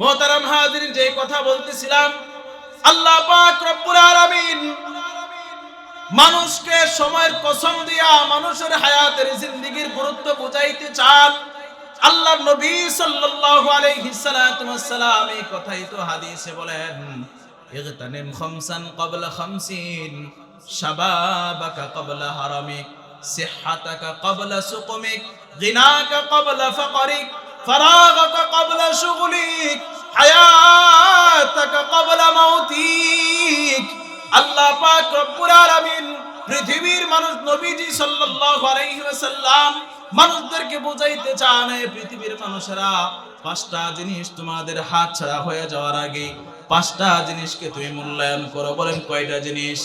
মোহতারাম হাজিরিন যে কথা বলতেছিলাম, আল্লাহ পাক রব্বুল আলামিন মানুষকে সময়ের কসম দিয়া মানুষের হায়াতের জিন্দেগীর গুরুত্ব বুঝাইতে চান। আল্লাহ নবী সাল্লাল্লাহু আলাইহি ওয়াসসালাম এই কথাই তো হাদিসে বলেন, ইগতানিম খামসান ক্বাবলা খামসিন, শাবাবাকা ক্বাবলা হারামিক সিহহাতাকা ক্বাবলা সুকুমিক, গিনাকা ক্বাবলা ফাকরিক। ফারাগাকা ক্বাবলা শুগলিক হায়াতাকা ক্বাবলা মাউতিক আল্লাহ পাক রব্বুল আলামিন পৃথিবীর মানুষ নবীজি সাল্লাল্লাহু আলাইহি ওয়াসাল্লাম মানুষদেরকে বুঝাইতে চান পৃথিবীর মানুষেরা, পাঁচটা জিনিস তোমাদের হাত ছাড়া হয়ে যাওয়ার আগে পাঁচটা জিনিসকে তুমি মূল্যায়ন করো। বলেন, কয়টা জিনিস?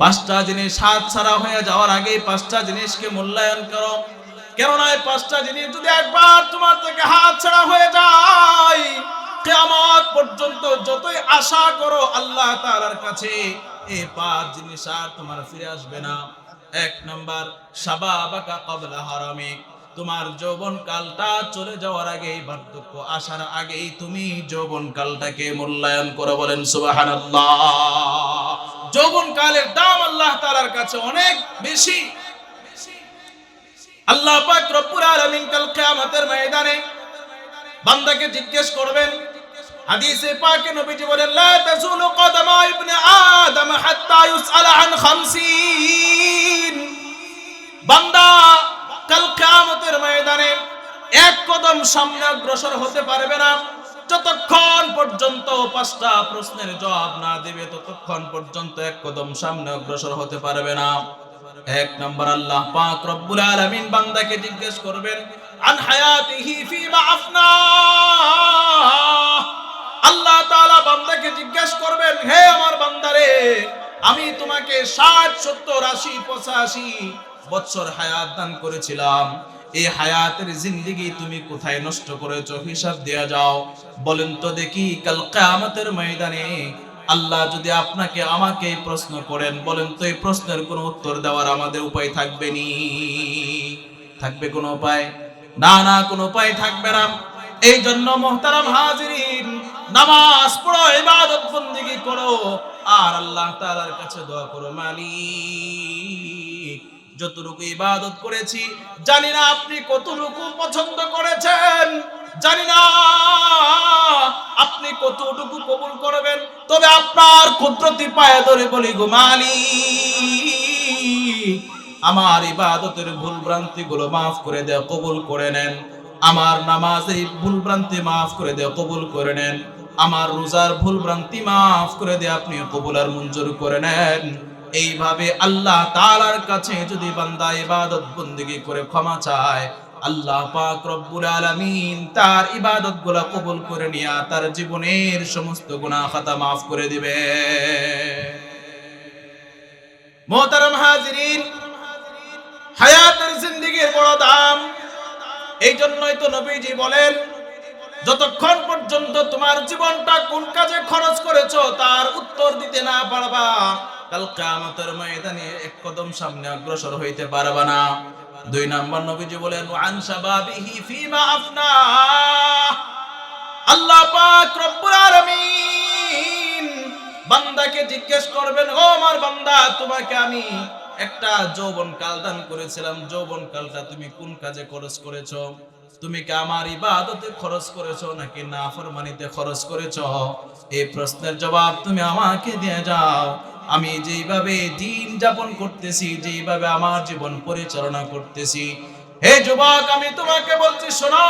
পাঁচটা জিনিস হাত ছাড়া হয়ে যাওয়ার আগে পাঁচটা জিনিসকে মূল্যায়ন করো। কেননা এই পাঁচটা জিনিস যদি একবার তোমার থেকে হাত ছাড়া হয়ে যায়, কিয়ামত পর্যন্ত যতই আশা করো আল্লাহ তাআলার কাছে, এই পাঁচ জিনিস আর তোমার ফিরে আসবে না। এক নাম্বার শাবাবাকা ক্বাবলা হারামিক তোমার যৌবন কালটা চলে যাওয়ার আগেই, বার্ধক্য আসার আগেই তুমি যৌবন কালটাকে মূল্যায়ন করে বলেন, সুবহানাল্লাহ। যৌবন কালের দাম আল্লাহ তাআলার কাছে অনেক বেশি। আল্লাহ পাক রব্বুল আলামিন কাল কিয়ামতের ময়দানে বান্দাকে জিজ্ঞেস করবেন, হাদিসে পাকে নবীজি বলেন, লা তাজুলু কদমা ইবনে আদম হাত্তা ইউসআলা আন খামসিন। বান্দা কাল কিয়ামতের ময়দানে এক কদম সামনে অগ্রসর হতে পারবে না। যতক্ষণ পর্যন্ত পাঁচটা প্রশ্নের জবাব না দেবে, ততক্ষণ পর্যন্ত এক কদম সামনে অগ্রসর হতে পারবে না। এক নম্বর আল্লাহ পাক রব্বুল আলামিন বান্দাকে জিজ্ঞেস করবেন, আন হায়াতিহি ফিমা আফনা? আল্লাহ তাআলা বান্দাকে জিজ্ঞেস করবেন, হে আমার বান্দারে, আমি তোমাকে 60 70 80 85 বছর হায়াত দান করেছিলাম। এই হায়াতের জিন্দেগি তুমি কোথায় নষ্ট করেছ হিসাব দেয়া যাও। বলেন তো দেখি, কাল কিয়ামতের ময়দানে আল্লাহ যদি আপনাকে আমাকে প্রশ্ন করেন, বলেন তো এই প্রশ্নের কোনো উত্তর দেওয়ার আমাদের উপায় থাকবে নি? থাকবে কোনো উপায়? না না, কোনো উপায় থাকবে না। এই জন্য মোহতারাম হাজিরিন, নামাজ পড়ো, ইবাদত বন্দেগী করো, আর আল্লাহ তাআলার কাছে দোয়া করো, মালিক, যতটুকু ইবাদত করেছি, জানি না আপনি কতটুকু পছন্দ করেছেন, জানি না আপনি কতটুকু কবুল করবেন। তবে আপনার কুদরতি পায়ে ধরে বলি, গো মালিক, আমার ইবাদতের ভুল ভ্রান্তি গুলো মাফ করে দেও কবুল করে নেন। আমার নামাজের ভুল ভ্রান্তি মাফ করে দেও কবুল করে নেন। আমার রোজার ভুল ভ্রান্তি মাফ করে দিয়ে আপনি কবুল আর মঞ্জুর করে নেন। এইভাবে আল্লাহ তাআলার কাছে যদি বান্দা ইবাদত বন্দেগী করে ক্ষমা চায় আল্লাহ পাক রব্বুল আলামিন তার ইবাদতগুলা কবুল করে নিয়া তার জীবনের সমস্ত গুনাহ খাতা মাফ করে দিবে। মোহতারাম হাজিরিন, হায়াতের জিন্দেগীর বড় দাম। এই জন্যই তো নবীজি বলেন, যতক্ষণ পর্যন্ত তোমার জীবনটা কোন কাজে খরচ করেছ তার উত্তর দিতে না পারবা, কাল কিয়ামতের ময়দানে এক কদম সামনে অগ্রসর হইতে পারবা না। দুই নাম্বার নবীজি বলেন, ওয়ান শাবাবিহি ফিমা আফনা। আল্লাহ পাক রব্বুল আলামিন বান্দাকে জিজ্ঞেস করবেন, ও আমার বান্দা, তোমাকে আমি একটা যৌবন কাল দান করেছিলাম। যৌবন কালটা তুমি কোন কাজে খরচ করেছ? তুমি কি আমার ইবাদতে খরচ করেছ নাকি নাফরমানিতে খরচ করেছ? এই প্রশ্নের জবাব তুমি আমাকে দিয়ে যাও। আমি যেইভাবে দিন যাপন করতেছি, যেইভাবে আমার জীবন পরিচালনা করতেছি। হে যুবক, আমি তোমাকে বলছি, শোনো।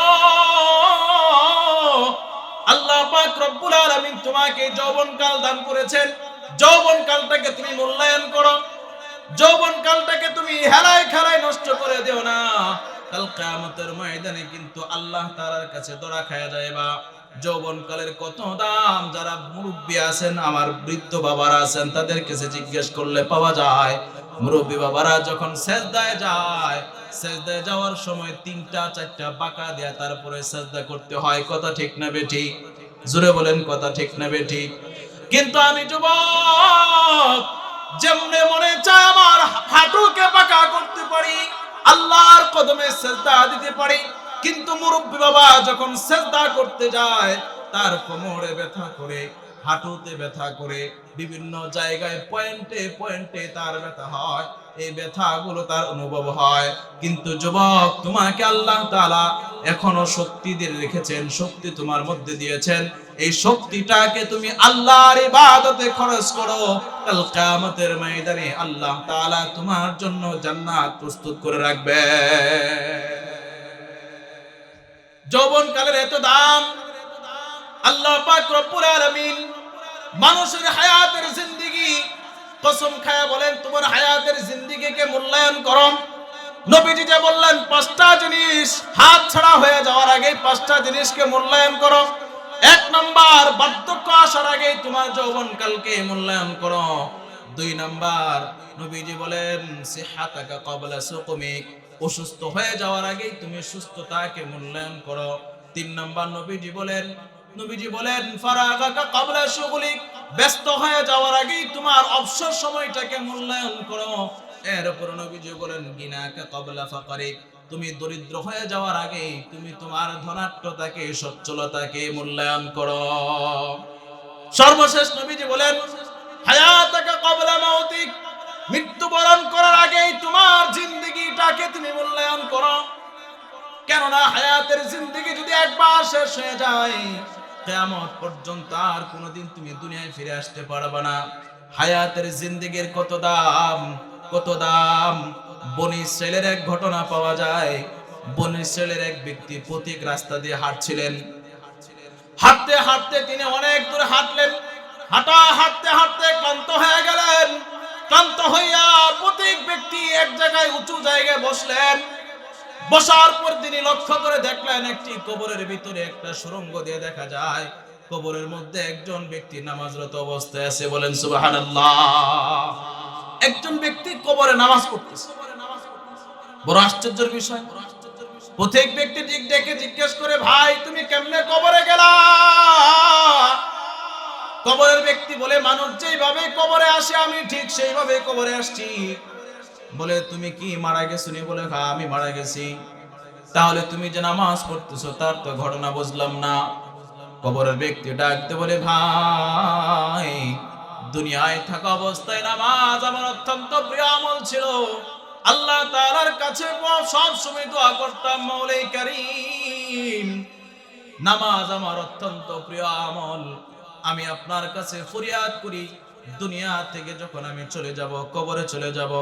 আল্লাহ পাক রব্বুল আলামিন তোমাকে যৌবন কাল দান করেছেন। যৌবন কালটাকে তুমি মূল্যায়ন করো। যৌবন কালটাকে তুমি হেলায় খেলায় নষ্ট করে দিও না। কাল কিয়ামতের ময়দানে কিন্তু আল্লাহ তাআলার কাছে দড়া খায়া যায়বা যৌবন কালের কত দাম? যারা মুরব্বী আছেন, আমার বৃদ্ধ বাবারা আছেন তাদের কাছে জিজ্ঞেস করলে পাওয়া যায়, মুরব্বী বাবারা যখন সেজদায় যায়, সেজদায় যাওয়ার সময় তিনটা, চারটা বাঁকা দেয়া, তারপরে সেজদা করতে হয়। কথা ঠিক না বেঠি? জোরে বলেন, কথা ঠিক না বেঠি? কিন্তু আমি যুবক, যেমনে মনে চায় আমার হাঁটুকে বাঁকা করতে পারি, আল্লাহর কদমে সেজদা দিতে পারি কিন্তু মুরব্বী বাবা যখন সেজদা করতে যায়, তার কোমরে ব্যথা করে, হাঁটুতে ব্যথা করে, বিভিন্ন জায়গায় পয়েন্টে পয়েন্টে তার ব্যথা হয়। এই ব্যথাগুলো তার অনুভব হয়। কিন্তু যুবক, তোমাকে আল্লাহ তাআলা এখনও শক্তি দিয়ে রেখেছেন, শক্তি তোমার মধ্যে দিয়েছেন। এই শক্তিটাকে তুমি আল্লাহর ইবাদতে খরচ করো। কাল কিয়ামতের ময়দানে আল্লাহ তাআলা তোমার জন্য জান্নাত প্রস্তুত করে রাখবে যৌবন কালের এত দাম। আল্লাহ পাক রব্বুল মানুষের হায়াতের জিন্দেগি কসম খায়া বলেন, তোমার হায়াতের জিন্দেগিকে মূল্যায়ন করো নবীজি যে বললেন, পাঁচটা জিনিস হাত ছাড়া হয়ে যাওয়ার আগে পাঁচটা জিনিসকে মূল্যায়ন করো। এক নাম্বার, বার্ধক্য আসার আগে তোমার যৌবন কালকে মূল্যায়ন করো। দুই নাম্বার, নবীজি বলেন, সিহাতাকা ক্বাবলা সুকুমিক। অসুস্থ হয়ে যাওয়ার আগেই তুমি সুস্থতাকে মূল্যায়ন করো। তিন নম্বর নবীজি বলেন নবীজি বলেন, ফারাগাকা ক্বাবলা শুগুলিক ব্যস্ত হয়ে যাওয়ার আগেই তোমার অবসর সময়টাকে মূল্যায়ন করো। এর উপর নবীজি বলেন, গিনাকা ক্বাবলা ফাকারিক তুমি দরিদ্র হয়ে যাওয়ার আগে তুমি তোমার ধনাট্যতাকে সচ্ছলতাকে মূল্যায়ন করো। সর্বশেষ নবীজি বলেন, হায়াতাকা ক্বাবলা মাউতিক মৃত্যুবরণ জিন্দগিটাকে তুমি মূল্যায়ন করো। কেননা হায়াতের জিন্দগি যদি একবার শেষ হয়ে যায়, কিয়ামত পর্যন্ত আর কোনোদিন তুমি দুনিয়ায় ফিরে আসতে পারবে না। হায়াতের জিন্দগির কত দাম কত দাম। বনি ইসরায়েলের এক ঘটনা পাওয়া যায়। বনি ইসরায়েলের এক ব্যক্তি প্রতীক রাস্তা দিয়ে হাঁটছিলেন। হাঁটতে হাঁটতে তিনি অনেক দূরে হাঁটলেন। হাঁটা, হাঁটতে হাঁটতে ক্লান্ত হয়ে গেলেন। ক্লান্ত হইয়া প্রত্যেক ব্যক্তি এক জায়গায় উঁচু জায়গায় বসলেন। বসার পর তিনি লক্ষ্য করে দেখলেন একটি কবরের ভিতরে একটা সুরঙ্গ দিয়ে দেখা যায়। কবরের মধ্যে একজন ব্যক্তি নামাজরত অবস্থায় আছে বলেন সুবহানাল্লাহ। একজন ব্যক্তি কবরে নামাজ পড়তেছে। বড় আশ্চর্যের বিষয়। প্রত্যেক ব্যক্তি ডেকে জিজ্ঞেস করে, ভাই, তুমি কেমনে কবরে গেলা? কবরের ব্যক্তি বলে, মানুষ যেইভাবে কবরে আসে, আমি ঠিক সেইভাবে কবরে আসছি। বলে, তুমি কি মারা গেছো নি? বলে হ্যাঁ আমি মারা গেছি। তাহলে তুমি যে নামাজ পড়তেছো, তার তো ঘটনা বুঝলাম না। কবরের ব্যক্তি ডাকতে বলে, ভাই, দুনিয়ায় থাকা অবস্থায় নামাজ আমার অত্যন্ত প্রিয় আমল ছিল। আল্লাহ তাআলার কাছে সব সময় দোয়া করতাম মৌলাই করিম। নামাজ আমার অত্যন্ত প্রিয় আমল। আমি আপনার কাছে ফরিয়াদ করি, দুনিয়া থেকে যখন আমি চলে যাব, কবরে চলে যাব,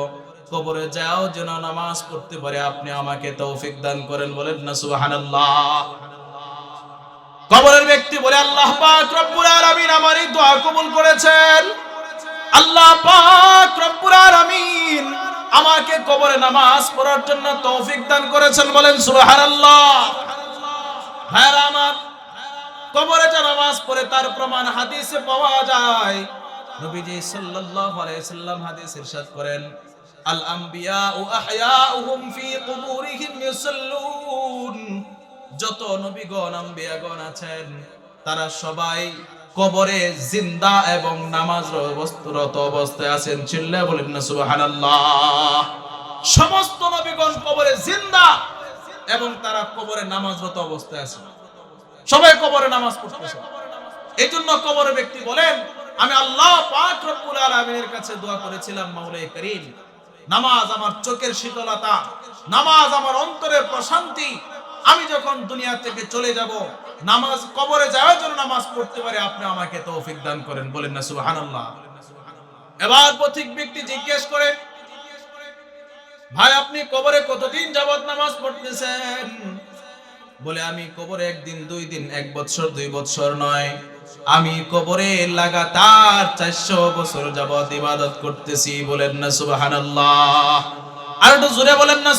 কবরে যাও যেন নামাজ পড়তে পারে, আপনি আমাকে তৌফিক দান করেন, বলেন না সুবহানাল্লাহ। কবরের ব্যক্তি বলে, আল্লাহ পাক রব্বুল আলামিন আমার এই দোয়া কবুল করেছেন। আল্লাহ পাক রব্বুল আলামিন আমাকে কবরে নামাজ পড়ার জন্য তৌফিক দান করেছেন, বলেন সুবহানাল্লাহ। ভাইরা আমার কবরে যে নামাজ পড়ে তার প্রমাণ হাদিসে পাওয়া যায়। নবীজি সাল্লাল্লাহু আলাইহি সাল্লাম হাদিস ইরশাদ করেন, আল আম্বিয়া ও আহয়াউহুম ফি কুবুরিহিম ইউসাল্লুন। যত নবীগণ, আম্বিয়াগণ আছেন, তারা সবাই কবরে জিন্দা এবং নামাজ রত অবস্থায় আছেন। চিল্লা বলেন না, সুবহানাল্লাহ। সমস্ত নবীগণ কবরে জিন্দা এবং তারা কবরে নামাজরত অবস্থায় আছেন। সবাই কবরে নামাজ পড়তেছে। এই জন্য কবরে ব্যক্তি বলেন, আমি আল্লাহ পাক রব্বুল আলামিনের কাছে দোয়া করেছিলাম মাওলাই করিম, নামাজ আমার চোখের শীতলতা, নামাজ আমার অন্তরের প্রশান্তি। আমি যখন দুনিয়া থেকে চলে যাব, নামাজ কবরে যাওয়ার জন্য নামাজ পড়তে পারে, আপনি আমাকে তৌফিক দান করেন, বলেন না, সুবহানাল্লাহ। এবার পথিক ব্যক্তি জিজ্ঞেস করে, ভাই, আপনি কবরে কতদিন যাবত নামাজ পড়তেছেন? বলে, আমি কবরে একদিন, দুই দিন, এক বছর দুই বছর নয়। আমি কবরে লাগাতার চারশো বছর যাবত ইবাদত করতেছি। বলেন না, সুবহানাল্লাহ। আর একটু জোরে বলেন না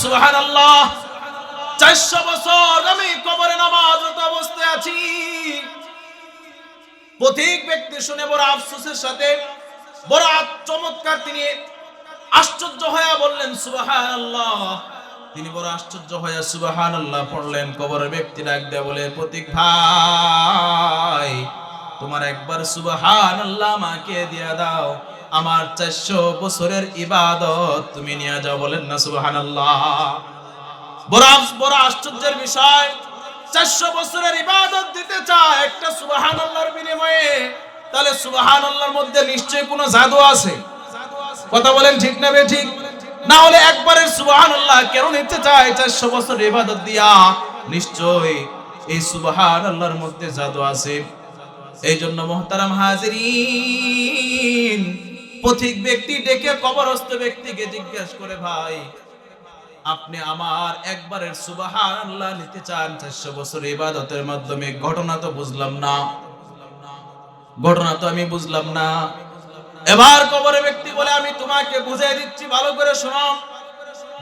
চারশো বছর আমি কবরে নামাজরত অবস্থায় আছি। পথিক ব্যক্তি শুনে বড় আফসোসের সাথে বড় চমৎকার তিনি আশ্চর্য হয়ে বললেন, সুবহানাল্লাহ। তিনি বড় আশ্চর্য হয়ে সুবহানাল্লাহ পড়লেন, কবরের ব্যক্তি ডাক দেয়া বলে, প্রতীক ভাই, তোমার একবার সুবহানাল্লাহ আমাকে দিয়া দাও। আমার চারশো বছরের ইবাদত তুমি নিয়ে যাও বলেন না আস- বড় আশ্চর্যের বিষয়, চারশো বছরের ইবাদত দিতে একটা সুবাহান বিনিময়ে। তাহলে সুবাহান মধ্যে নিশ্চয়ই কোনো জাদু আছে? কথা বলেন ঠিক না বে ঠিক? না হলে একবারের সুবাহান আল্লাহ কেন নিতে চায়? চারশো বছর ইবাদত দিয়া। নিশ্চয় এই সুবাহান আল্লাহর মধ্যে জাদু আছে। এই জন্য মোহতারাম হাজিরিন, পথিক ব্যক্তি ডেকে কবরস্থ ব্যক্তিকে জিজ্ঞেস করে, ভাই, আপনি আমার একবারের সুবাহান আল্লাহ নিতে চান? চারশো বছর ইবাদতের মাধ্যমে। ঘটনা তো বুঝলাম না। ঘটনা তো আমি বুঝলাম না। এবার কবরে ব্যক্তি বলে, আমি তোমাকে বুঝাই দিচ্ছি, ভালো করে শোনো।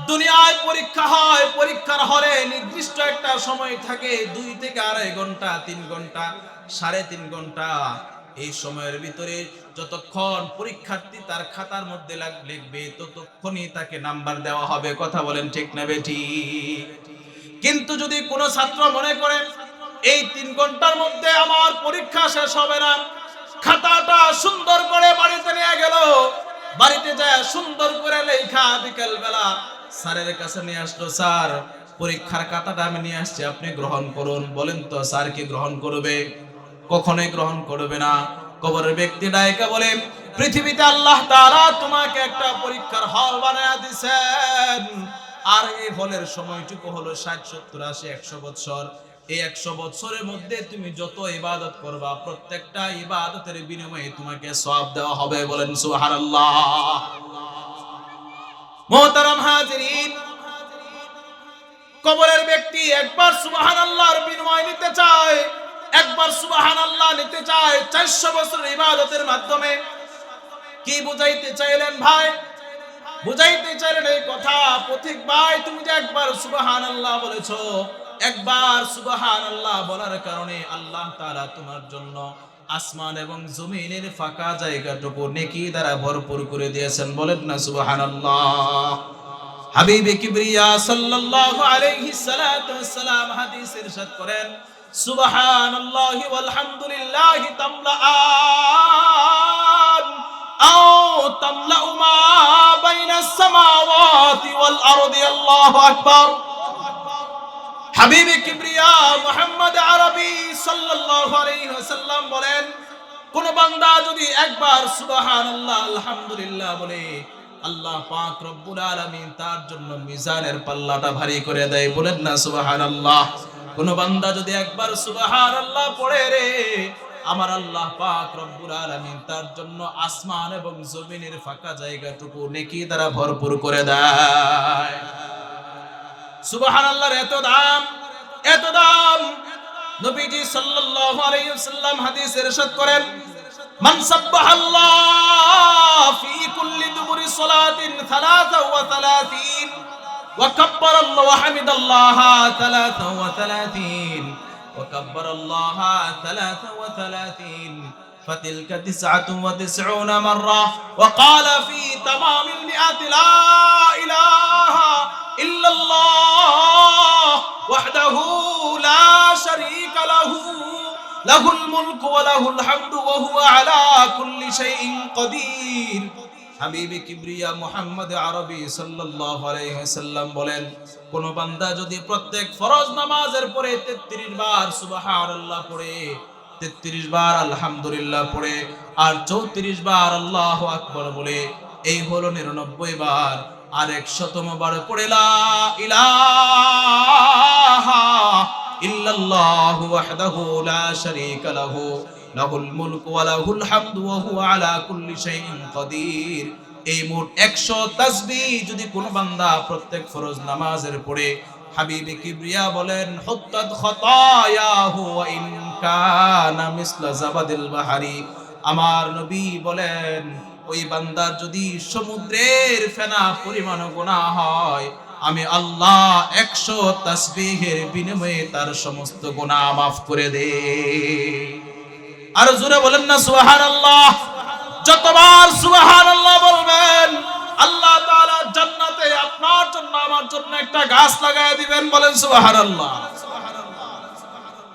দুনিয়ায় পরীক্ষা হয়, পরীক্ষার হলে নির্দিষ্ট একটা সময় থাকে, দুই থেকে আড়াই ঘণ্টা, তিন ঘণ্টা, সাড়ে তিন ঘণ্টা। এই সময়ের ভিতরে যতক্ষণ পরীক্ষার্থী তার খাতার মধ্যে লিখবে, ততক্ষণই তাকে নাম্বার দেওয়া হবে। কথা বলেন ঠিক না বেটি কিন্তু যদি কোনো ছাত্র মনে করে, এই তিন ঘণ্টার মধ্যে আমার পরীক্ষা শেষ হবে না খাতাটা সুন্দর করে বাড়িতে নিয়ে গেল। বাড়িতে যায় সুন্দর করে লেখা বিকেল বেলা স্যারের কাছে নিয়ে আসলো, স্যার, পরীক্ষার খাতাটা আমি নিয়ে আসছি, আপনি গ্রহণ করুন। বলেন তো, স্যার কি গ্রহণ করবে? কখনোই গ্রহণ করবে না। কবরের ব্যক্তি ডাইকা বলে, পৃথিবীতে আল্লাহ তাআলা তোমাকে একটা পরীক্ষার হল বানায়া দিছেন। আর এই হলের সময়টুকু হলো ষাট, সত্তর, আশি, একশো বছর এই একশো বছরের মধ্যে তুমি যত ইবাদত করবা, প্রত্যেকটা ইবাদতের বিনিময়ে তোমাকে সব দেওয়া হবে বলেন সুবহানাল্লাহ। মোহতারাম হাজিরিন, কবরের ব্যক্তি একবার সুবাহান আল্লাহর বিনিময় নিতে চায়, একবার সুবাহান আল্লাহ নিতে চায় চারশো বছরের ইবাদতের মাধ্যমে। কি বুঝাইতে চাইলেন ভাই? বুঝাইতে চাইলেন এই কথা। পথিক ভাই, তুমি যে একবার সুবাহান আল্লাহ বলেছ একবার সুবাহান আল্লাহ বলার কারণে আল্লাহ তাআলা তোমার জন্য আসমান এবং জমিনের ফাঁকা জায়গাটুকু নেকি দ্বারা ভরপুর করে দিয়েছেন, বলেন না সুবহানাল্লাহ? হাবিবে কিবরিয়া সাল্লাল্লাহু আলাইহি সালাতু ওয়াসসালাম হাদিস ইরশাদ করেন, সুবহানাল্লাহি ওয়াল হামদুলিল্লাহি তামলাআন, আও তামলাউ মা বাইনাস সামাওয়াতি ওয়াল আরদি, আল্লাহু আকবার। হাবিবে কিবরিয়া মুহাম্মদ আরবি সাল্লাল্লাহু আলাইহি ওয়াসাল্লাম বলেন, কোন বান্দা যদি একবার সুবহানাল্লাহ, আলহামদুলিল্লাহ বলে, আল্লাহ পাক রব্বুল আলামিন তার জন্য মিজানের পাল্লাটা ভারী করে দেয়, বলেন না সুবহানাল্লাহ। কোন বান্দা যদি একবার সুবহানাল্লাহ পড়ে রে, আমার আল্লাহ পাক রব্বুল আলামিন তার জন্য আসমান এবং জমিনের ফাঁকা জায়গাটুকু নেকি দ্বারা ভরপুর করে দেয়। সুবহানাল্লাহর এত দাম এত দাম নবীজি সাল্লাল্লাহু আলাইহি ওয়াসাল্লাম হাদিসে ইরশাদ করেন মান সাব্বাহাল্লাহ ফি কুল্লি দুবুরি সালাতিন 33 ওয়া কাব্বারা আল্লাহ ওয়া হামিদাল্লাহ 33 وكبر الله ثلاثا وثلاثين فتلك تسعة وتسعون مرة وقال في تمام المئة لا إله إلا الله وحده لا شريك له له الملك وله الحمد وهو على كل شيء قدير হাবিবে কিবরিয়া মোহাম্মদ আরবি সাল্লাল্লাহু আলাইহি সাল্লাম বলেন কোন বান্দা যদি প্রত্যেক ফরজ নামাজের পরে 33 বার সুবহানাল্লাহ পড়ে 33 বার আলহামদুলিল্লাহ পড়ে আর 34 বার আল্লাহু আকবার বলে, এই হলো 99 বার। আর 100তম বার পড়ে, লা ইলাহা আলা কুল্লি এই মোট 100 তাসবিহ যদি কোন বান্দা প্রত্যেক ফরজ নামাজের পড়ে হাবিবে কিবরিয়া বলেন হুত্তাত খতায়াহু ওয়া ইন কানা মিসলা জাবাদিল বাহারি। আমার নবী বলেন, ওই বান্দার যদি সমুদ্রের ফেনা পরিমাণ গুনাহ হয়, আমি আল্লাহ একশো তাসবিহের বিনিময়ে তার সমস্ত গুনাহ মাফ করে দে। আর জোরে বলেন না, সুবহানাল্লাহ। যতবার সুবহানাল্লাহ বলবেন, আল্লাহ আমার জন্য একটা গাছ লাগায় দিবেন বলেন সুবহানাল্লাহ।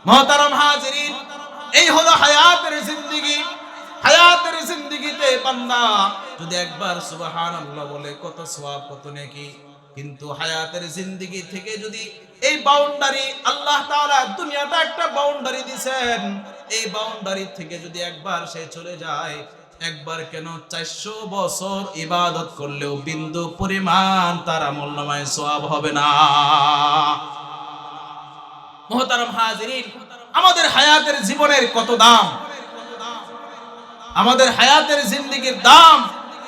মহতারাম হাজিরিন, এই হলো হায়াতের জিন্দেগি। হায়াতের জিন্দেগিতে বান্দা যদি একবার সুবহানাল্লাহ বলে কত সওয়াব, কত নেকি। কিন্তু হায়াতের জিন্দেগি থেকে যদি এই বাউন্ডারি আল্লাহ তাআলা দুনিয়াটা একটা বাউন্ডারি দিছেন, এই বাউন্ডারি থেকে যদি একবার সে চলে যায় একবার কেন চারশো বছর ইবাদত করলেও বিন্দু পরিমাণ তার আমল নামায় সওয়াব হবে না। মোহতারাম হাজিরিন, আমাদের হায়াতের জীবনের কত দাম? আমাদের হায়াতের জিন্দিগির দাম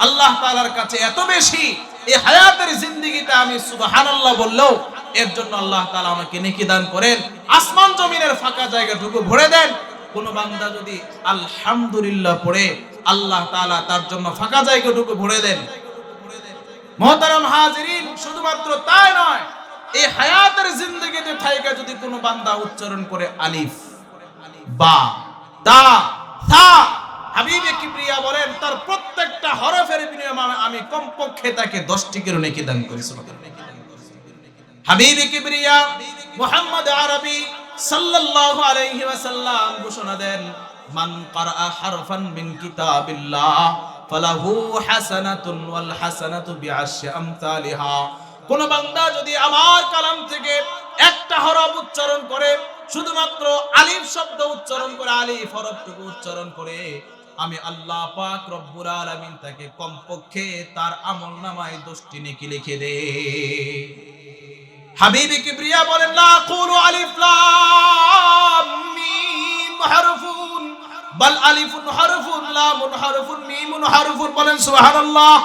আল্লাহ তালার কাছে এত বেশি, এই হায়াতের জিন্দিগিতে আমি সুবহানাল্লাহ বললেও এর জন্য আল্লাহ তালা আমাকে নেকি দান করেন, আসমান জমিনের ফাঁকা জায়গাটুকু ভরে দেন। কোন বান্দা যদি আলহামদুলিল্লাহ পড়ে আল্লাহ তাআলা তার জন্য ফাঁকা জায়গাটুকু ভরে দেন। মহতারাম হাজিরিন, শুধুমাত্র তাই নয়, এই হায়াতের জিন্দগিতে থাইকা যদি কোনো বান্দা উচ্চারণ করে আলিফ, বা, দা থা হাবিবে কিবরিয়া বলেন, তার প্রত্যেকটা হরফের বিনিময়ে আমি কমপক্ষে তাকে 10 টি করে নেকি দান করি হাবিবে কিবরিয়া, মুহাম্মদ আরবি সাল্লাল্লাহু আলাইহি ওয়াসাল্লাম ঘোষণা দেন মান ক্বারা হারফান মিন কিতাবিল্লাহ ফালাহু হাসানাতুন ওয়াল হাসানাতু বিআশরি আমসালিহা কোন বান্দা যদি আমার কালাম থেকে একটা হরফ উচ্চারণ করে, শুধুমাত্র আলিফ শব্দ উচ্চারণ করে, আলিফ হরফটুকু উচ্চারণ করে, আমি আল্লাহ পাক রব্বুল আলামিন তাকে কমপক্ষে তার আমল নামায় দশটি নেকি লিখে দে। হাবিবি কিবরিয়া বলেন, লা কুলু আলিফ লাম মিম হারফুন বাল আলিফুন হারফুন, লামুন হারফুন, মিমুন হারফুন বলেন সুবহানাল্লাহ।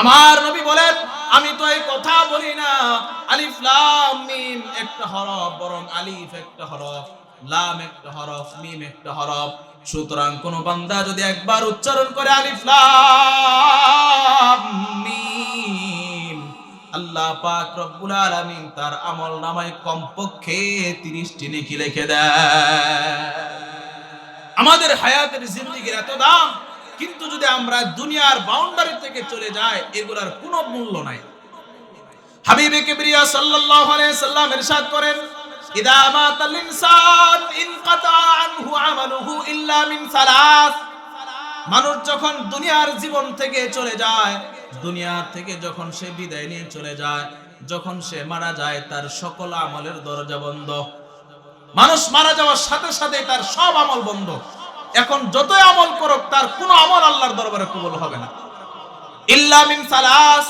আমার নবী বলেন, আমি তো এই কথা বলি না। আলিফ, লাম, মিম একটা হরফ, বরং আলিফ একটা হরফ, লাম একটা হরফ, মিম একটা হরফ। সুতরাং কোন বান্দা যদি একবার উচ্চারণ করে আলিফ, লাম, মিম, আল্লাহ পাক রব্বুল আলামিন তার আমল নামায় কমপক্ষে 30 টি নেকি লিখে দেয় আমাদের হায়াতের জিন্দেগির এত দাম, কিন্তু যদি আমরা দুনিয়ার বাউন্ডারি থেকে চলে যাই, এগুলার কোনো মূল্য নাই। হাবিবে কিবরিয়া সাল্লাল্লাহু আলাইহি সাল্লাম ইরশাদ করেন, ইদা মাতাল ইনসান ইনকাতা আনহু আমালুহু ইল্লা মিন সালাস। মানুষ যখন দুনিয়ার জীবন থেকে চলে যায়, দুনিয়া থেকে যখন সে বিদায় নিয়ে চলে যায়, যখন সে মারা যায়, তার সকল আমলের দরজা বন্ধ। মানুষ মারা যাওয়ার সাথে সাথে তার সব আমল বন্ধ। এখন যতই আমল করুক, তার কোনো আমল আল্লাহর দরবারে কবুল হবে না। ইল্লা মিন সালাস।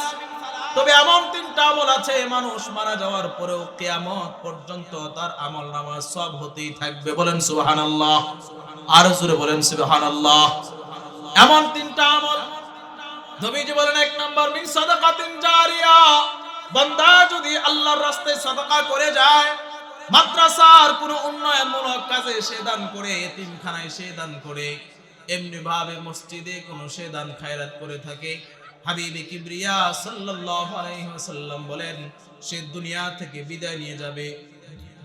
তবে এমন তিনটা আমল আছে, মানুষ মারা যাওয়ার পরেও কিয়ামত পর্যন্ত তার আমল নামা সব হতেই থাকবে। বলেন সুবহানাল্লাহ। আর জোরে বলেন সুবহানাল্লাহ। এমন তিনটা আমল। নবীজি বলেন এক নাম্বার, মিন সাদাকাতিন জারিয়া। বান্দা যদি আল্লাহর রাস্তায় সাদাকা করে যায় মাদ্রাসার কোন উন্নয়নমূলক কাজে সে দান করে, এতিমখানায় সে দান করে, এমনি ভাবে মসজিদে কোন সে দান খায়রাত করে থাকে। হাবিবে কিবরিয়া সাল্লাল্লাহু আলাইহি ওয়াসাল্লাম বলেন, সে দুনিয়া থেকে বিদায় নিয়ে যাবে।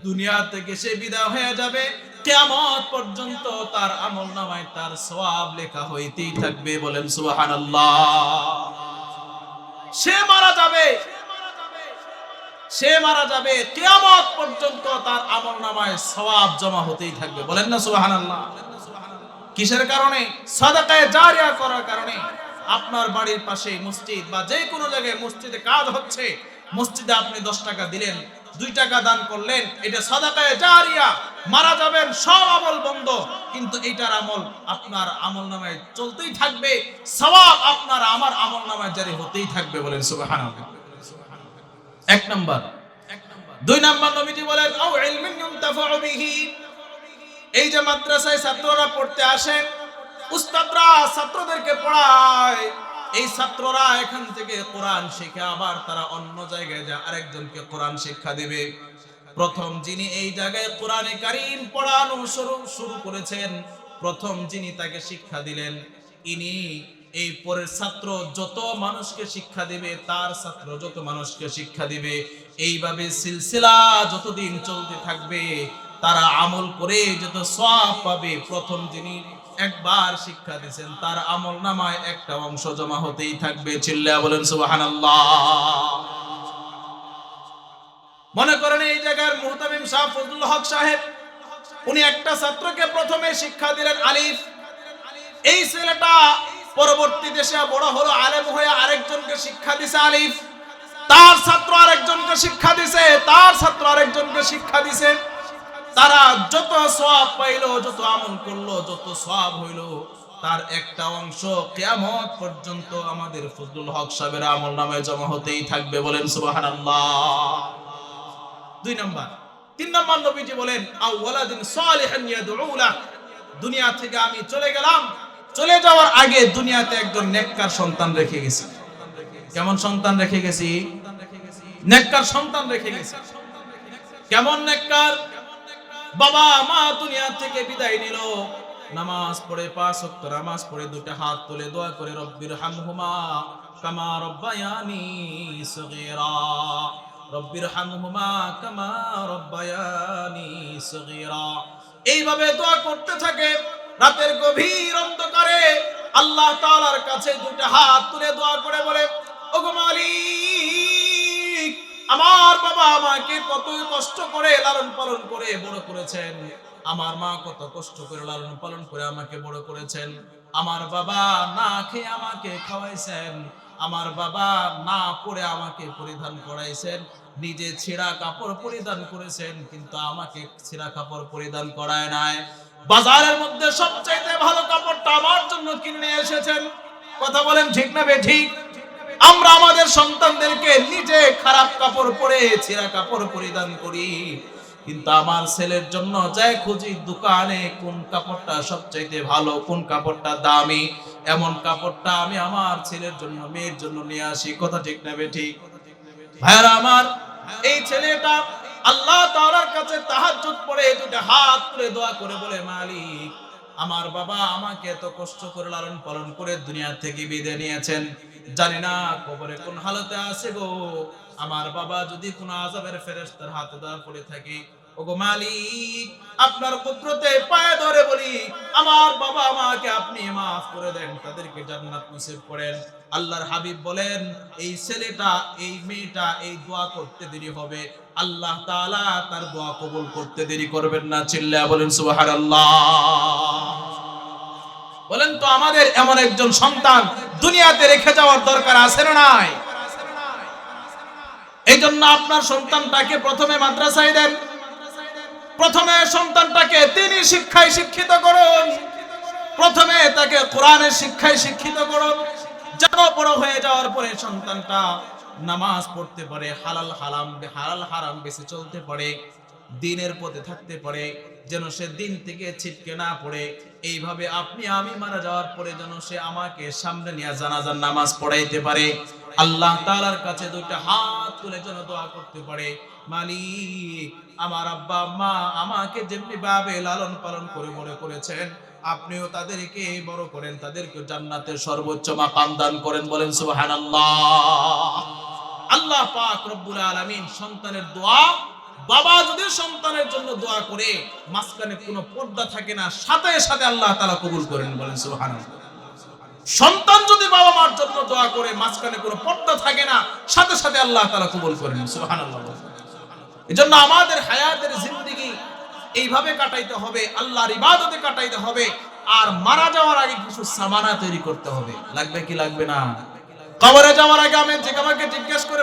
দুনিয়া থেকে সে বিদায় হয়ে যাবে। কিয়ামত পর্যন্ত তার আমল নামায় তার সওয়াব লেখা হইতেই থাকবে বলেন সুবহানাল্লাহ। সে মারা যাবে। সে মারা যাবে, কিয়ামত পর্যন্ত তার আমল নামায় সওয়াব জমা হতেই থাকবে। বলেন না সুবহানাল্লাহ। কিসের কারণে? সাদাকায়ে জারিয়া করার কারণে। আপনার বাড়ির পাশে মসজিদ বা যে কোনো জায়গায় মসজিদে কাজ হচ্ছে, মসজিদে আপনি দশ টাকা দিলেন, দুই টাকা দান করলেন, এটা সাদাকায়ে জারিয়া, মারা যাবেন, সব আমল বন্ধ। কিন্তু এইটার আমল আপনার আমল নামায় চলতেই থাকবে, সওয়াব আপনার আমার আমল নামায় জারি হতেই থাকবে, বলেন সুবহানাল্লাহ। এক নাম্বার। দুই নাম্বার নবীজি বলেন, আও ইলমিন ইউনতাফাউ বিহি। এই যে মাদ্রাসায় ছাত্ররা পড়তে আসে, উস্তাদরা ছাত্রদেরকে পড়ায়। এই ছাত্ররা এখান থেকে কোরআন শিখে, আবার তারা অন্য জায়গায় যা আরেকজনকে কোরআন শিক্ষা দিবে। প্রথম যিনি এই জায়গায় কোরআনে কারিম পড়ানো শুরু শুরু করেছেন, প্রথম যিনি তাকে শিক্ষা দিলেন, ইনি এই পরের ছাত্র যত মানুষকে শিক্ষা দিবে, তার ছাত্র যত মানুষকে শিক্ষা দিবে, এইভাবে সিলসিলা যতদিন চলতে থাকবে, তারা আমল করে যত সওয়াব পাবে, প্রথম যিনি একবার শিক্ষা দিয়েছেন, তার আমল নামায় একটা অংশ জমা হতেই থাকবে। চিল্লা বলেন, সুবহানাল্লাহ। মনে করেন এই জায়গার মুহতামিম সাহেব ফজলুল হক সাহেব, উনি একটা ছাত্রকে প্রথমে শিক্ষা দিলেন আলিফ। এই ছেলেটা পরবর্তী দেশে বড় হলো আলেম হয়ে আরেকজনকে শিক্ষা দিছে আলিফ। তার ছাত্র আরেকজনকে শিক্ষা দিছে, তার ছাত্র আরেকজনকে শিক্ষা দিছে। তারা যত সওয়াব পাইলো, যত আমল করল, যত সওয়াব হইল, তার একটা অংশ কিয়ামত পর্যন্ত আমাদের ফজলুল হক সাহেবের আমল নামে জমা হতেই থাকবে বলেন সুবহানাল্লাহ। দুই নাম্বার। তিন নাম্বার নবীজি বলেন, আউওয়ালাদিন সালিহান ইয়াদউলা দুনিয়া থেকে আমি চলে গেলাম চলে যাওয়ার আগে দুনিয়াতে একজন নেককার সন্তান রেখে গেছি। কেমন সন্তান রেখে গেছি? নেককার সন্তান রেখে গেছি। কেমন নেককার? বাবা, মা দুনিয়া থেকে বিদায় নিল। নামাজ পড়ে পাঁচ ওয়াক্ত নামাজ পড়ে দুটো হাত তুলে দোয়া করে, রব্বির হামহুমা কামা রব্বায়ানি সগীরা। রব্বির হামহুমা কামা রব্বায়ানি সগীরা। এইভাবে দোয়া করতে থাকে। রাতের গভীর অন্ধকারে আল্লাহ তাআলার কাছে দুটো হাত তুলে দোয়া করে বলে, ওগো মালিক, আমার বাবা আমাকে কত কষ্ট করে লালন পালন করে বড় করেছেন। আমার মা কত কষ্ট করে লালন পালন করে আমাকে বড় করেছেন। আমার বাবা না খেয়ে আমাকে খাওয়াইছেন। আমার বাবা না পরে আমাকে পরিধান করাইছেন। নিজে ছেঁড়া কাপড় পরিধান করেছেন, কিন্তু আমাকে ছেঁড়া কাপড় পরিধান করায় নাই। বাজারের মধ্যে সবচাইতে ভালো কাপড়টা আমার জন্য কিনে এসেছেন। কথা বলেন ঠিক না বে ঠিক আমরা আমাদের সন্তানদেরকে নিজে খারাপ কাপড় পরে, ছেঁড়া কাপড় পরিধান করি। কিন্তু আমার ছেলের জন্য যাই খুঁজি দোকানে কোন কাপড়টা সবচাইতে ভালো, কোন কাপড়টা দামি, এমন কাপড়টা আমি আমার ছেলের জন্য, মেয়ের জন্য নিয়ে আসি। কথা ঠিক নেবে ঠিক ভাইরা আমার, এই ছেলেটা আল্লাহ তাআলার কাছে তাহাজ্জুদ পড়ে দুটো হাত তুলে দোয়া করে বলে, মালিক, আমার বাবা আমাকে এত কষ্ট করে লালন পালন করে দুনিয়া থেকে বিদায় নিয়েছেন। জানি না কবরে কোন হালতে আছে গো। আমার বাবা যদি কোন আযাবের ফেরেশতার হাতে দেওয়া পড়ে থাকে ওগো মালিক, আপনার কুদরতে পায়ে ধরে বলি, আমার বাবা আমাকে আপনি মাফ করে দেন, তাদেরকে জান্নাত নসিব করেন। আল্লাহর হাবিব বলেন, এই ছেলেটা, এই মেয়েটা, এই দোয়া করতে দেরি হবে। আল্লাহ তাআলা তার দোয়া কবুল করতে দেরি করবেন না। চিল্লা বলেন, সুবহানাল্লাহ। বলেন তো, আমাদের এমন একজন সন্তান দুনিয়াতে রেখে যাওয়ার দরকার আছে না নাই? এই জন্য আপনার সন্তানটাকে প্রথমে মাদ্রাসায় দেন প্রথমে সন্তানটাকে তিনি শিক্ষায় শিক্ষিত করুন। প্রথমে তাকে কোরআনের শিক্ষায় শিক্ষিত করুন। যেন বড় হয়ে যাওয়ার পরে সন্তানটা নামাজ পড়তে পারে, হালাল হালাম হালাল হারাম বেশি চলতে পারে। দিনের পথে থাকতে পারে, যেন সে দিন থেকে ছিটকে না পড়ে। এইভাবে আপনি আমি মারা যাওয়ার পরে যেন সে আমাকে সামনে নিয়ে জানাজার নামাজ পড়াইতে পারে। আল্লাহ তাআলার কাছে দুইটা হাত তুলে যেন দোয়া করতে পারে। মালিক, আমার আব্বা মা আমাকে যেমনি ভাবে লালন পালন করে মনে করেছেন, আপনিও তাদেরকে বড় করেন, তাদেরকে জান্নাতের সর্বোচ্চ মাকাম দান করেন, বলেন সুবহানাল্লাহ। আল্লাহ পাক রব্বুল আলামিন সন্তানের দোয়া বাবা যদি সন্তানের জন্য দোয়া করে, মাঝখানে কোনো পর্দা থাকে না, সাথে সাথে আল্লাহ তাআলা কবুল করেন বলেন, সুবহানাল্লাহ। সন্তান যদি বাবা মার জন্য দোয়া করে, মাঝখানে কোনো পর্দা থাকে না, সাথে সাথে আল্লাহ তাআলা কবুল করেন, সুবহানাল্লাহ। এজন্য আমাদের হায়াতের জিন্দেগি এইভাবে কাটাইতে হবে, আল্লাহর ইবাদতে কাটাইতে হবে, আর মারা যাওয়ার আগে কিছু সামানা তৈরি করতে হবে। লাগবে কি লাগবে না? কবরে যাওয়ার আগে আমি যে আমাকে জিজ্ঞেস করে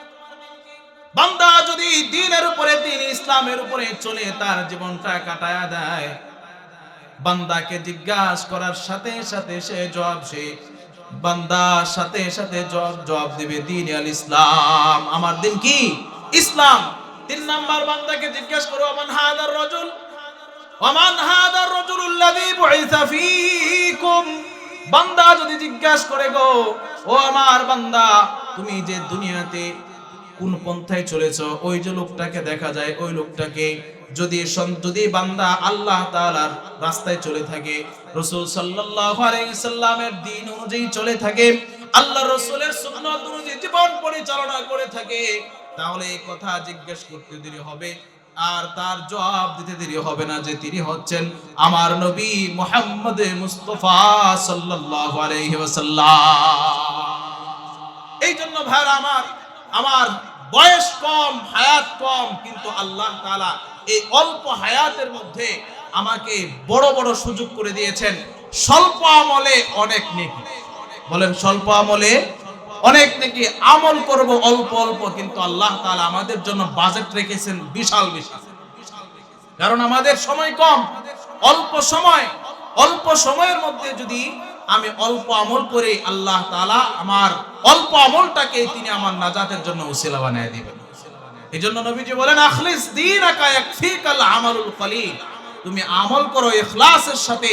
বান্দা যদি দিনের উপরে দিন, ইসলামের উপরে চলে তার জীবনটা কাটায়া দেয়, বান্দাকে জিজ্ঞাসা করার সাথে সাথে সে জবাব সে বান্দার সাথে সাথে জবাব জবাব দিবে, দিন আল ইসলাম, আমার দিন কি? ইসলাম। তিন নাম্বার, বান্দাকে জিজ্ঞেস করো আমান হাদার রজুল? ওমান হাদার রজুলুল্লাযী বুইসা ফীকুম। বান্দা যদি জিজ্ঞাসা করে গো, ও আমার বান্দা, তুমি যে দুনিয়াতে কোন পন্থায় চলেছ, ওই যে লোকটাকে দেখা যায়, ওই লোকটাকে যদি যদি বান্দা আল্লাহ তাআলার রাস্তায় চলে থাকে, রাসূল সাল্লাল্লাহু আলাইহি সাল্লামের অনুযায়ী চলে থাকে, আল্লাহ রাসূলের জীবন পরিচালনা করে থাকে, তাহলে এই কথা জিজ্ঞেস করতে দেরি হবে, আর তার জবাব দিতে দেরি হবে না যে তিনি হচ্ছেন আমার নবী মুহাম্মদ মুস্তফা সাল্লাল্লাহু এই জন্য ভাইরা আমার আমার বয়স কম, হায়াত কম, কিন্তু আল্লাহ তাআলা এই অল্প হায়াতের মধ্যে আমাকে বড় বড় সুযোগ করে দিয়েছেন। স্বল্প আমলে অনেক নেকি। বলেন স্বল্প আমলে অনেক নাকি। আমল করব অল্প অল্প, কিন্তু আল্লাহ তাআলা আমাদের জন্য বাজেট রেখেছেন বিশাল বিশাল। কারণ আমাদের সময় কম। অল্প সময়, অল্প সময়ের মধ্যে যদি আমি অল্প আমল করে আল্লাহ তাআলা আমার অল্প আমলটাকে তিনি আমার নাজাতের জন্য উসিলা বানিয়ে দিবেন। এই জন্য নবীজি বলেন, আখলিস কলিল তুমি আমল করো ইখলাসের সাথে,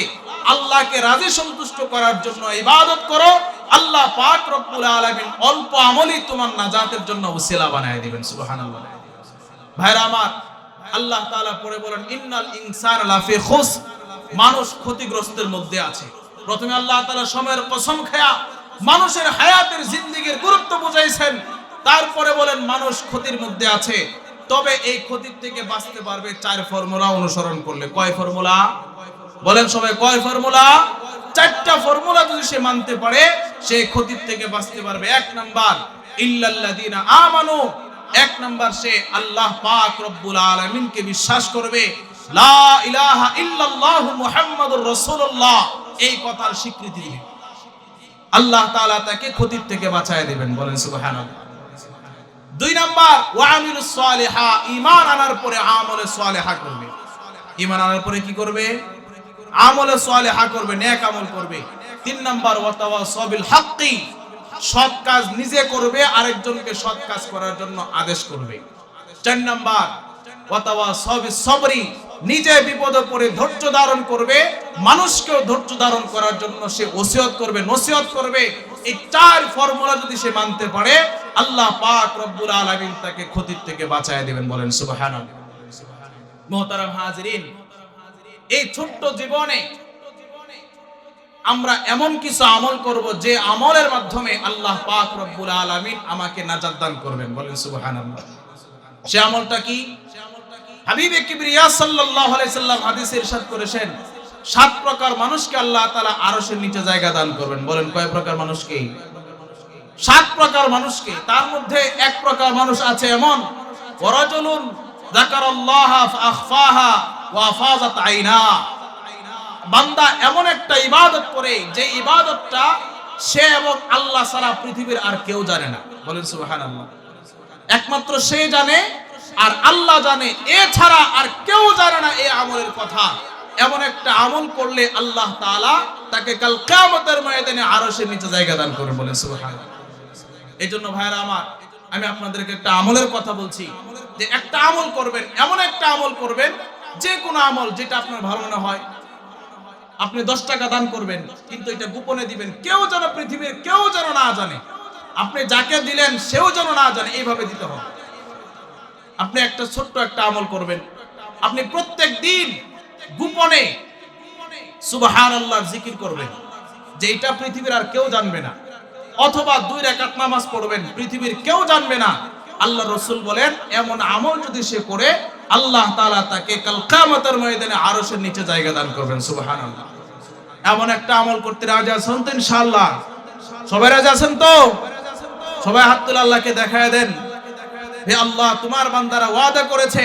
আল্লাহকে রাজি সন্তুষ্ট করার জন্য ইবাদত করো, আল্লাহ পাক রব্বুল আলামিন অল্প আমলই তোমার নাজাতের জন্য উসিলা বানিয়ে দিবেন, সুবহানাল্লাহ। ভাইরা আমার, আল্লাহ তাআলা পরে বলেন, ইন্নাল ইনসান লাফি খুস মানুষ ক্ষতিগ্রস্তের মধ্যে আছে। প্রথমে আল্লাহ তাআলা সময়ের কসম খায়া মানুষের হায়াতের জিন্দেগীর গুরুত্ব বুঝাইছেন। তারপরে বলেন, মানুষ ক্ষতির মধ্যে আছে। তবে এই ক্ষতির থেকে বাঁচতে পারবে চার ফর্মুলা অনুসরণ করলে। কয় ফর্মুলা? বলেন সবাই, কয় ফর্মুলা? চারটা ফর্মুলা যদি সে মানতে পারে, সে ক্ষতির থেকে বাঁচতে পারবে। এক নাম্বার, ইল্লাল্লাযিনা আমানু। এক নাম্বার, সে আল্লাহ পাক রব্বুল আলামিনকে বিশ্বাস করবে। লা ইলাহা ইল্লাল্লাহ মুহাম্মাদুর রাসূলুল্লাহ। এই কথার স্বীকৃতি দিবে আল্লাহ তাআলা তাকে ক্ষতির থেকে বাঁচায় দিবেন, বলেন সুবহানাল্লাহ। দুই নাম্বার ওয়ামিলুস সালিহা, ঈমান আনার পরে আমলে সালিহা করবে। ঈমান আনার পরে কি করবে? আমলে সালিহা করবে, নেক আমল করবে। তিন নাম্বার ওয়াতাওয়াসাবিল হাক্কি, সৎ কাজ নিজে করবে, আরেকজনকে সৎ কাজ করার জন্য আদেশ করবে। চার নাম্বার ওয়াতাওয়াসাবিস সবরি নিজে বিপদে পড়ে ধৈর্য ধারণ করবে, মানুষকেও ধৈর্য ধারণ করার জন্য সে ওসিয়ত করবে, নসিহত করবে। এই চার ফর্মুলা যদি সে মানতে পারে, আল্লাহ পাক রব্বুল আলামিন তাকে ক্ষতির থেকে বাঁচায় দিবেন বলেন, সুবহানাল্লাহ। মোহতারাম হাজরিন, এই ছোট্ট জীবনে আমরা এমন কিছু আমল করব যে আমলের মাধ্যমে আল্লাহ পাক রব্বুল আলামিন আমাকে নাজাত দান করবেন বলেন, সুবহানাল্লাহ। সে আমলটা কি? হাবিবে কিবরিয়া সাল্লাল্লাহু আলাইহি সাল্লাম হাদিসে ইরশাদ করেছেন, সাত প্রকার মানুষকে আল্লাহ তাআলা আরশের নিচে জায়গা দান করবেন। বলেন, কয় প্রকার মানুষকে? সাত প্রকার মানুষকে। তার মধ্যে এক প্রকার মানুষ আছে এমন, ওয়ারাজুলুন যাকারাল্লাহ ফাখফাহা ওয়া ফাযাত আইনা। বান্দা এমন একটা ইবাদত করে, যে ইবাদতটা সে এবং আল্লাহ সারা পৃথিবীর আর কেউ জানে না। বলেন, সুবহানাল্লাহ। একমাত্র সে জানে আর আল্লাহ জানে, এছাড়া আর কেউ জানে না এই আমলের কথা। এমন একটা আমল করলে আল্লাহ তাআলা তাকে কাল কিয়ামতের ময়দানে আরশের নিচে জায়গা দান করবেন বলেন, সুবহানাল্লাহ। এই জন্য ভাইরা আমার, আমি আপনাদেরকে একটা আমলের কথা বলছি। যে একটা আমল করবেন, এমন একটা আমল করবেন, যে কোনো আমল যেটা আপনার ভালো মনে হয়, আপনি দশ টাকা দান করবেন, কিন্তু এটা গোপনে দিবেন, কেউ যেন পৃথিবীর কেউ যেন না জানে। আপনি যাকে দিলেন, সেও যেন না জানে, এইভাবে দিতে হবে। আপনি একটা ছোট্ট একটা আমল করবেন। আপনি প্রত্যেক দিন গোপনে সুবহান আল্লাহর জিকির করবেন, যে এটা পৃথিবীর আর কেউ জানবে না। অথবা দুই রাকাত নামাজ পড়বেন, পৃথিবীর কেউ জানবে না। আল্লাহ রসুল বলেন, এমন আমল যদি সে করে, আল্লাহ তাআলা তাকে কাল কিয়ামতের ময়দানে আরশের নিচে জায়গা দান করবেন, সুবহানাল্লাহ। এমন একটা আমল করতে রাজি আছেন তো ইনশাআল্লাহ? সবাই রাজি আছেন তো? সবাই হাত তুলে আল্লাহকে দেখায় দেন। হে আল্লাহ, তোমার বান্দারা ওয়াদা করেছে,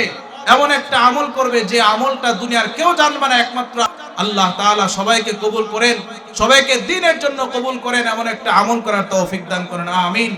এমন একটা আমল করবে যে আমলটা দুনিয়ার কেউ জানবে না একমাত্র আল্লাহ তাআলা। সবাইকে কবুল করেন, সবাইকে দিনের জন্য কবুল করেন, এমন একটা আমল করার তৌফিক দান করেন। আমিন।